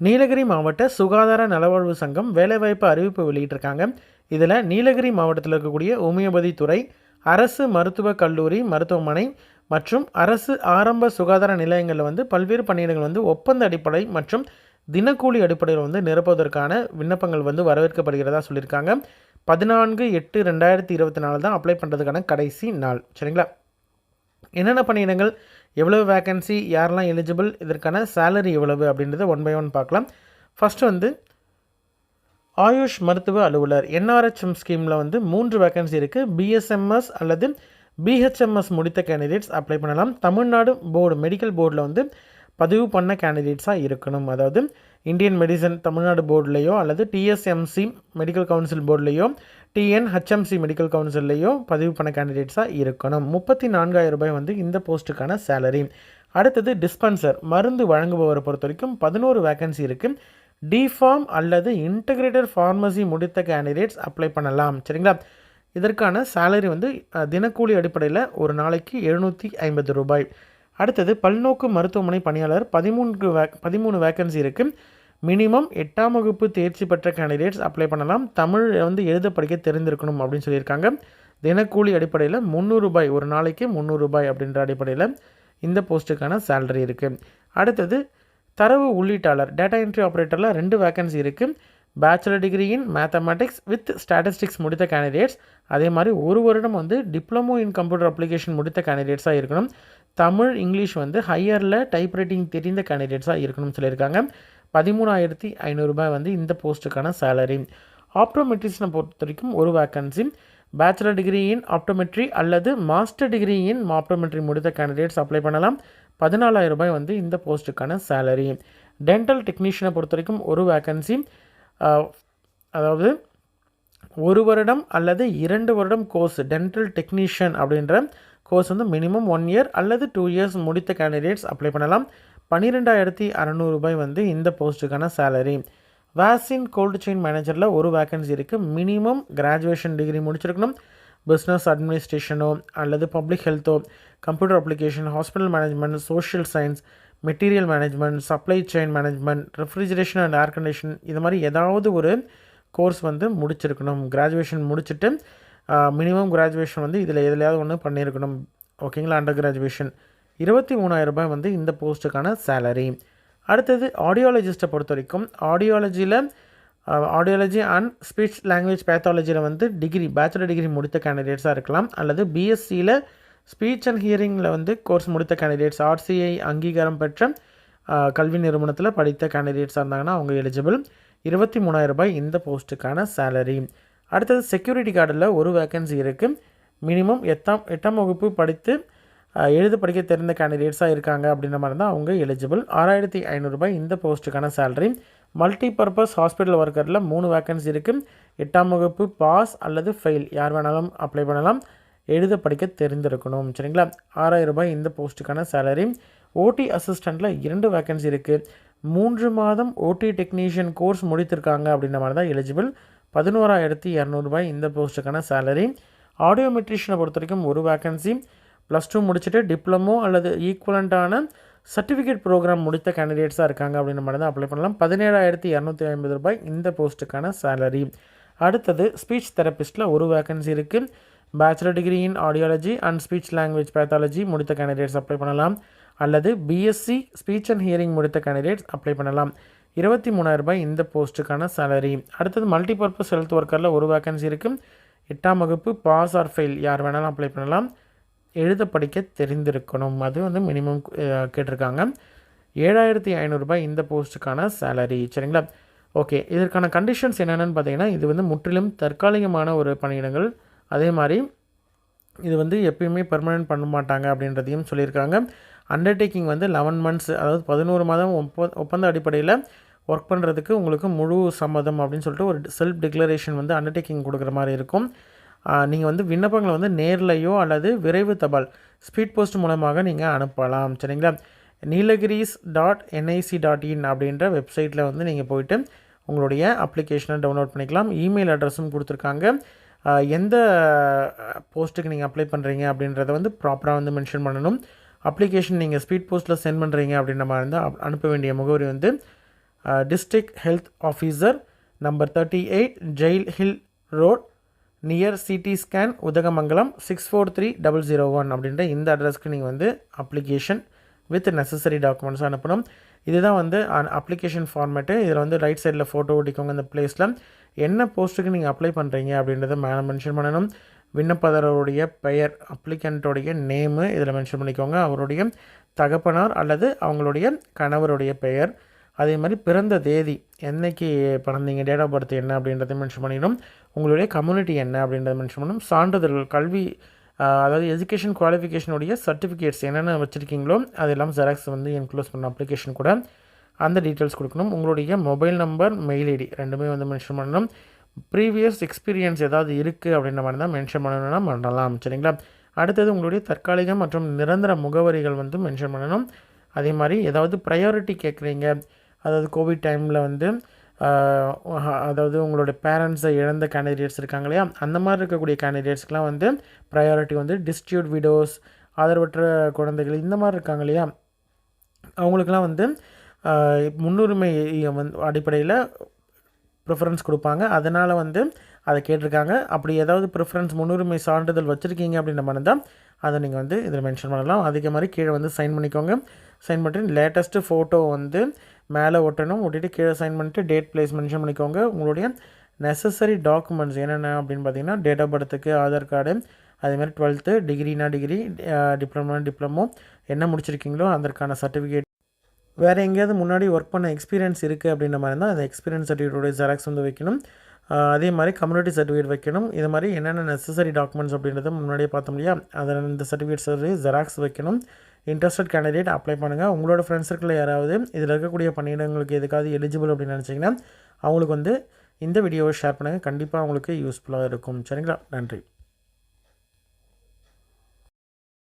நீலகிரி மாவட்ட சுகாதார நலவாழ்வு சங்கம் வேலைவாய்ப்பு அறிவிப்பு வெளியிட்டிருக்காங்க. இதில் நீலகிரி மாவட்டத்தில் இருக்கக்கூடிய ஹோமியோபதி துறை அரசு மருத்துவக் கல்லூரி மருத்துவமனை மற்றும் அரசு ஆரம்ப சுகாதார நிலையங்களில் வந்து பல்வேறு பணியிடங்கள் வந்து ஒப்பந்த அடிப்படை மற்றும் தினக்கூலி அடிப்படையில் வந்து நிரப்புவதற்கான விண்ணப்பங்கள் வந்து வரவேற்கப்படுகிறதா சொல்லியிருக்காங்க. பதினான்கு எட்டு ரெண்டாயிரத்தி இருபத்தி நாலு தான் அப்ளை பண்ணுறதுக்கான கடைசி நாள். சரிங்களா? என்னென்ன பணியிடங்கள்? எவ்வளவு வேக்கன்சி யாரெல்லாம் எலிஜிபிள் இதற்கான சேலரி எவ்வளவு அப்படின்றத ஒன் பை ஒன் பார்க்கலாம். ஃபஸ்ட்டு வந்து ஆயுஷ் மருத்துவ அலுவலர் என்ஆர்ஹெச்எம் ஸ்கீமில் வந்து மூன்று வேக்கன்சி இருக்குது பிஎஸ்எம்எஸ் அல்லது பிஹெச்எம்எஸ் முடித்த கேண்டிடேட்ஸ் அப்ளை பண்ணலாம். தமிழ்நாடு போர்டு மெடிக்கல் போர்டில் வந்து பதிவு பண்ண கேண்டிடேட்ஸாக இருக்கணும். அதாவது இந்தியன் மெடிசன் தமிழ்நாடு போர்டுலேயோ அல்லது டிஎஸ்எம்சி மெடிக்கல் கவுன்சில் போர்டுலேயோ டிஎன் ஹெச்எம்சி மெடிக்கல் கவுன்சில்லையோ பதிவு பண்ண கேண்டிடேட்ஸாக இருக்கணும். முப்பத்தி நான்காயிரம் ரூபாய் வந்து இந்த போஸ்ட்டுக்கான சேலரி அடுத்தது டிஸ்பென்சர் மருந்து வழங்குபவரை பொறுத்த வரைக்கும் பதினோரு வேகன்சி இருக்குது டிஃபார்ம் அல்லது இன்டகிரேட்டட் ஃபார்மசி முடித்த கேண்டிடேட்ஸ் அப்ளை பண்ணலாம். சரிங்களா? இதற்கான சேலரி வந்து தினக்கூலி அடிப்படையில் ஒரு நாளைக்கு எழுநூற்றி ஐம்பது ரூபாய். அடுத்தது பல்நோக்கு மருத்துவமனை பணியாளர் பதிமூன்று வே பதிமூணு வேக்கன்சி இருக்குது மினிமம் எட்டாம் வகுப்பு தேர்ச்சி பெற்ற கேண்டிடேட்ஸ் அப்ளை பண்ணலாம். தமிழ் வந்து எழுத படிக்க தெரிந்திருக்கணும் அப்படின்னு சொல்லியிருக்காங்க. தினக்கூலி அடிப்படையில் முந்நூறு ரூபாய் ஒரு நாளைக்கு முந்நூறுரூபாய் அப்படின்ற அடிப்படையில் இந்த போஸ்ட்டுக்கான சேலரி இருக்குது அடுத்தது தரவு உள்ளீட்டாளர் டேட்டா என்ட்ரி ஆப்ரேட்டரில் ரெண்டு வேக்கன்சி இருக்குது bachelor degree in mathematics with statistics முடித்த கேண்டிடேட்ஸ் அதே மாதிரி ஒரு வருடம் வந்து டிப்ளமோ இன் கம்ப்யூட்டர் அப்ளிகேஷன் முடித்த கேண்டிடேட்ஸாக இருக்கணும். தமிழ் இங்கிலீஷ் வந்து ஹையரில் டைப்ரைட்டிங் தெரிந்த கேண்டிடேட்ஸாக இருக்கணும்னு சொல்லியிருக்காங்க. பதிமூணாயிரத்தி ஐநூறுரூபாய் வந்து இந்த போஸ்ட்டுக்கான சேலரி ஆப்டோமெட்ரிக்ஸனை பொறுத்த வரைக்கும் ஒரு vacancy bachelor degree in optometry அல்லது மாஸ்டர் டிகிரி இன் ஆப்டோமெட்ரி முடித்த கேண்டிடேட்ஸ் அப்ளை பண்ணலாம். பதினாலாயிரம் ரூபாய் வந்து இந்த போஸ்ட்டுக்கான சேலரி டென்டல் டெக்னீஷியனை பொறுத்த வரைக்கும் ஒரு வேக்கன்சி அதாவது ஒரு வருடம் அல்லது இரண்டு வருடம் கோர்ஸ் டென்டல் டெக்னீஷியன் அப்படின்ற கோர்ஸ் வந்து மினிமம் ஒன் இயர் அல்லது டூ இயர்ஸ் முடித்த கேண்டிடேட்ஸ் அப்ளை பண்ணலாம். பன்னிரெண்டாயிரத்தி அறநூறுபாய் வந்து இந்த போஸ்ட்டுக்கான சேலரி வேக்சின் கோல்டு செயின் மேனேஜரில் ஒரு வேக்கன்சி இருக்குது மினிமம் கிராஜுவேஷன் டிகிரி முடிச்சிருக்கணும். பிஸ்னஸ் அட்மினிஸ்ட்ரேஷனோ அல்லது public ஹெல்த்தோ computer application hospital management social science material management supply chain management refrigeration and air condition இது மாதிரி ஏதாவது ஒரு கோர்ஸ் வந்து முடிச்சிருக்கணும். கிராஜுவேஷன் முடிச்சுட்டு மினிமம் கிராஜுவேஷன் வந்து இதில் எதுலையாவது ஒன்று பண்ணியிருக்கணும் ஓகேங்களா அண்டர் கிராஜுவேஷன் இருபத்தி மூணாயிரம் ரூபாய் வந்து இந்த போஸ்ட்டுக்கான சேலரி அடுத்தது ஆடியாலஜிஸ்ட்டை பொறுத்த வரைக்கும் ஆடியாலஜியில் ஆடியாலஜி அண்ட் ஸ்பீச் லாங்குவேஜ் பேத்தாலஜியில் வந்து டிகிரி பேச்சுலர் டிகிரி முடித்த கேண்டிடேட்ஸாக இருக்கலாம். அல்லது பிஎஸ்சியில் ஸ்பீச் அண்ட் ஹியரிங்கில் வந்து கோர்ஸ் முடித்த கேண்டிடேட்ஸ் ஆர்சிஐ அங்கீகாரம் பெற்ற கல்வி நிறுவனத்தில் படித்த கேண்டிடேட்ஸாக இருந்தாங்கன்னா அவங்க எலிஜிபிள் இருபத்தி மூணாயிரம் ரூபாய் இந்த போஸ்ட்டுக்கான சேலரி அடுத்தது செக்யூரிட்டி கார்டில் ஒரு வேக்கன்சி இருக்குது மினிமம் எட்டாம் எட்டாம் வகுப்பு படித்து எழுத படிக்க தெரிந்த கேண்டிடேட்ஸாக இருக்காங்க அப்படின்ற மாதிரி தான் அவங்க எலிஜிபிள் ஆறாயிரத்தி ஐநூறுரூபாய் இந்த போஸ்ட்டுக்கான சேலரி மல்டி பர்பஸ் ஹாஸ்பிட்டல் ஒர்க்கரில் மூணு வேக்கன்சி இருக்குது எட்டாம் வகுப்பு பாஸ் அல்லது ஃபெயில் யார் வேணாலும் அப்ளை பண்ணலாம். எழுத படிக்க தெரிந்திருக்கணும். சரிங்களா? ஆறாயிரம் ரூபாய் இந்த போஸ்ட்டுக்கான சேலரி ஓடி அசிஸ்டண்ட்டில் இரண்டு வேக்கன்சி இருக்குது மூன்று மாதம் ஓடி டெக்னீஷியன் கோர்ஸ் முடித்திருக்காங்க அப்படின்ற மாதிரி தான் எலிஜிபிள் பதினோராயிரத்தி இரநூறுபாய் இந்த போஸ்ட்டுக்கான சேலரி ஆடியோமெட்ரிஷியனை பொறுத்த வரைக்கும் ஒரு வேக்கன்சி ப்ளஸ் டூ முடிச்சுட்டு டிப்ளமோ அல்லது ஈக்குவலண்ட்டான சர்டிஃபிகேட் ப்ரோக்ராம் முடித்த கேண்டிடேட்ஸாக இருக்காங்க அப்படின்னு மட்டும் தான் அப்ளை பண்ணலாம். பதினேழாயிரத்தி இரநூத்தி ஐம்பது ரூபாய் இந்த போஸ்ட்டுக்கான சேலரி அடுத்தது ஸ்பீச் தெரபிஸ்ட்டில் ஒரு வேக்கன்சி இருக்குது bachelor degree in audiology and speech language pathology முடித்த கேண்டிடேட்ஸ் அப்ளை பண்ணலாம். அல்லது பிஎஸ்சி ஸ்பீச் அண்ட் ஹியரிங் முடித்த கேண்டிடேட்ஸ் அப்ளை பண்ணலாம். இருபத்தி மூணாயிரம் ரூபாய் இந்த போஸ்ட்டுக்கான சேலரி அடுத்தது மல்டிபர்பஸ் ஹெல்த் ஒர்க்கரில் ஒரு வேக்கன்சி இருக்குது எட்டாம் வகுப்பு பாஸ் ஆர் ஃபெயில் யார் வேணாலும் அப்ளை பண்ணலாம். எழுத படிக்க தெரிந்திருக்கணும். அது வந்து மினிமம் கேட்டிருக்காங்க. ஏழாயிரத்தி ஐநூறுரூபாய் இந்த போஸ்ட்டுக்கான சேலரி சரிங்களா? ஓகே இதற்கான கண்டிஷன்ஸ் என்னென்னு பார்த்தீங்கன்னா இது வந்து முற்றிலும் தற்காலிகமான ஒரு பணியிடங்கள். அதே மாதிரி இது வந்து எப்பயுமே பெர்மனெண்ட் பண்ண மாட்டாங்க அப்படின்றதையும் சொல்லியிருக்காங்க. அண்டர்டேக்கிங் வந்து லெவன் மந்த்ஸ் அதாவது பதினோரு மாதம் ஒப்ப ஒப்பந்த அடிப்படையில் ஒர்க் பண்ணுறதுக்கு உங்களுக்கு முழு சம்மதம் அப்படின்னு சொல்லிட்டு ஒரு செல்ஃப் டிக்ளரேஷன் வந்து அண்டர்டேக்கிங் கொடுக்குற மாதிரி இருக்கும். நீங்கள் வந்து விண்ணப்பங்களை வந்து நேர்லையோ அல்லது விரைவு தபால் ஸ்பீட் போஸ்ட் மூலமாக நீங்கள் அனுப்பலாம். சரிங்களா? Nilgiris dot NIC dot in அப்படின்ற வெப்சைட்டில் வந்து நீங்கள் போயிட்டு உங்களுடைய அப்ளிகேஷனை டவுன்லோட் பண்ணிக்கலாம். இமெயில் அட்ரஸும் கொடுத்துருக்காங்க. எந்த போஸ்ட்டுக்கு நீங்கள் அப்ளை பண்ணுறீங்க அப்படின்றத வந்து ப்ராப்பராக வந்து மென்ஷன் பண்ணணும். அப்ளிகேஷன் நீங்கள் ஸ்பீட் போஸ்ட்டில் சென்ட் பண்ணுறீங்க அப்படின்ற மாதிரி இருந்தால் அனுப்ப வேண்டிய முகவரி வந்து district health officer number thirty eight jail hill road near CT scan Udhagamandalam six four three double zero one அப்படின்ற இந்த அட்ரஸ்க்கு நீங்கள் வந்து அப்ளிகேஷன் வித் நெசசரி டாக்குமெண்ட்ஸ் அனுப்பணும். இதுதான் வந்து அப்ளிகேஷன் ஃபார்மேட்டு இதில் வந்து ரைட் சைடில் ஃபோட்டோ ஒட்டிக்கோங்க இந்த பிளேஸில் என்ன போஸ்ட்டுக்கு நீங்கள் அப்ளை பண்ணுறீங்க அப்படின்றத மேலே மென்ஷன் பண்ணணும். விண்ணப்பதாரருடைய பெயர் அப்ளிகண்ட்டோடைய நேமு இதில் மென்ஷன் பண்ணிக்கோங்க. அவருடைய தகப்பனார் அல்லது அவங்களுடைய கணவருடைய பெயர். அதே மாதிரி பிறந்த தேதி என்னைக்கு பிறந்தீங்க டேட் ஆஃப் பர்த் என்ன அப்படின்றத மென்ஷன் பண்ணிடணும். உங்களுடைய கம்யூனிட்டி என்ன அப்படின்றத மென்ஷன் பண்ணணும். சான்றிதழ்கள் கல்வி அதாவது எஜுகேஷன் குவாலிஃபிகேஷனுடைய சர்டிஃபிகேட்ஸ் என்னென்ன வச்சுருக்கீங்களோ அது எல்லாம் ஜெராக்ஸ் வந்து என்க்ளோஸ் பண்ண அப்ளிகேஷன் கூட அந்த டீட்டெயில்ஸ் கொடுக்கணும். உங்களுடைய மொபைல் நம்பர் மெயில் ஐடி ரெண்டுமே வந்து மென்ஷன் பண்ணணும். ப்ரீவியஸ் எக்ஸ்பீரியன்ஸ் ஏதாவது இருக்குது அப்படின்ற மாதிரி தான் மென்ஷன் பண்ணணும்னா பண்ணலாம். சரிங்களா? அடுத்தது உங்களுடைய தற்காலிக மற்றும் நிரந்தர முகவரிகள் வந்து மென்ஷன் பண்ணணும். அதே மாதிரி ஏதாவது ப்ரையாரிட்டி கேட்குறீங்க அதாவது கோவிட் டைமில் வந்து அதாவது உங்களோட பேரண்ட்ஸை இழந்த கேண்டிடேட்ஸ் இருக்காங்க இல்லையா? அந்த மாதிரி இருக்கக்கூடிய கேண்டிடேட்ஸ்க்கெலாம் வந்து ப்ரையாரிட்டி வந்து டிஸ்ட்ரியூட் விடோஸ் ஆதரவற்ற குழந்தைகள் இந்த மாதிரி இருக்காங்க இல்லையா? அவங்களுக்கெல்லாம் வந்து முன்னுரிமை வந்து அடிப்படையில் ப்ரிஃபரன்ஸ் கொடுப்பாங்க. அதனால் வந்து அதை கேட்டிருக்காங்க. அப்படி ஏதாவது ப்ரிஃபரன்ஸ் முன்னுரிமை சான்றிதழ் வச்சுருக்கீங்க அப்படின்ற மாதிரி தான் அதை நீங்கள் வந்து இதில் மென்ஷன் பண்ணலாம். அதே மாதிரி கீழே வந்து சைன் பண்ணிக்கோங்க. சைன் பண்ணிட்டு லேட்டஸ்ட்டு ஃபோட்டோ வந்து மேலே ஒட்டணும் ஒட்டிட்டு கீழே சைன் பண்ணிட்டு டேட் பிளேஸ் மென்ஷன் பண்ணிக்கோங்க. உங்களுடைய நெசசரி டாக்குமெண்ட்ஸ் என்னென்ன அப்படின்னு பார்த்தீங்கன்னா டேட் ஆஃப் பர்த்துக்கு ஆதார் கார்டு அதேமாதிரி டுவெல்த்து டிகிரினா டிகிரி டிப்ளமோ டிப்ளமோ என்ன முடிச்சிருக்கீங்களோ அதற்கான சர்டிஃபிகேட் வேறு எங்கேயாவது முன்னாடி ஒர்க் பண்ண எக்ஸ்பீரியன்ஸ் இருக்குது அப்படின்ற மாதிரி இருந்தால் அந்த எக்ஸ்பீரியன்ஸ் சர்டிஃபிகேட்டோட ஜெராக்ஸ் வந்து வைக்கணும். அதே மாதிரி கம்யூனிட்டி சர்டிஃபிகேட் வைக்கணும். இது மாதிரி என்னென்ன நெசசரி டாக்குமெண்ட்ஸ் அப்படின்றத முன்னாடியே பார்த்தோம் இல்லையா அதில் இந்த சர்டிஃபிகேட்ஸ் ஜெராக்ஸ் வைக்கணும். இன்ட்ரெஸ்டட் கேண்டிடேட் அப்ளை பண்ணுங்கள் உங்களோட ஃப்ரெண்ட்ஸ் சர்க்கிளில் யாராவது இதில் இருக்கக்கூடிய பணியிடங்களுக்கு எதுக்காவது எலிஜிபிள் அப்படின்னு நினச்சிங்கன்னா அவங்களுக்கு வந்து இந்த வீடியோவை ஷேர் பண்ணுங்கள் கண்டிப்பாக அவங்களுக்கு யூஸ்ஃபுல்லாக இருக்கும். சரிங்களா? நன்றி.